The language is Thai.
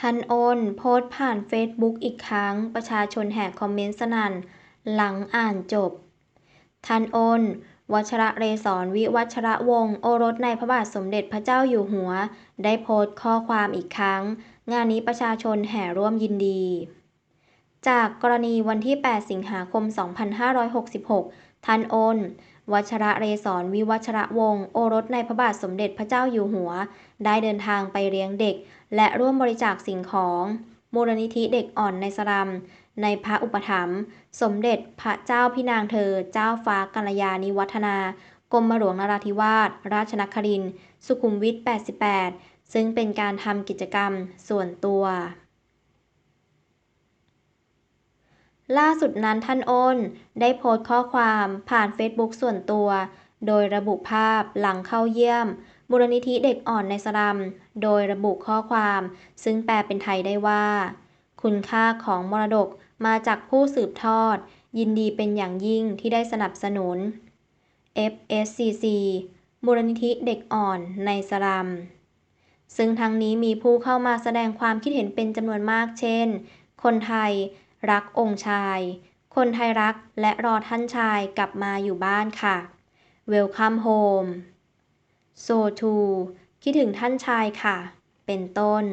ทันโอนโพสต์ผ่านเฟซบุ๊กอีกครั้ง ประชาชนแห่คอมเมนต์สนั่น หลังอ่านจบ ทันโอนวัชระเรศรวิวัชระวงศ์โอรสในพระบาทสมเด็จพระเจ้าอยู่หัว ได้โพสต์ข้อความอีกครั้ง งานนี้ประชาชนแห่ร่วมยินดี จากกรณีวันที่ 8 สิงหาคม 2566 ทันโอน วัชระเรศรวิวัชระวงศ์โอรสในพระบาทสมเด็จพระเจ้าอยู่หัว ได้เดินทางไปเลี้ยงเด็ก และร่วมบริจาคสิ่งของมูลนิธิเด็กอ่อนในสลัม ในพระอุปถัมภ์สมเด็จพระเจ้าพี่นางเธอ เจ้าฟ้ากัลยาณิวัฒนากรมหลวงนราธิวาส ราชนครินทร์สุขุมวิท 88 ซึ่งเป็นการทำกิจกรรมส่วนตัว ล่าสุดนั้นท่านโอนได้โพสต์ข้อความผ่านเฟซบุ๊กส่วนตัว โดยระบุภาพหลังเข้าเยี่ยมมูลนิธิเด็กอ่อนในสลัม โดยระบุข้อความ ซึ่งแปลเป็นไทยได้ว่า คุณค่าของมรดกมาจากผู้สืบทอด ยินดีเป็นอย่างยิ่งที่ได้สนับสนุน FSCC มูลนิธิเด็กอ่อนในสลัม ซึ่งทั้งนี้มีผู้เข้ามาแสดงความคิดเห็นเป็นจำนวนมากเช่น คนไทย รักองค์ชาย คนไทยรักและรอท่านชายกลับมาอยู่บ้านค่ะ Welcome home so to คิดถึงท่านชายค่ะ เป็นต้น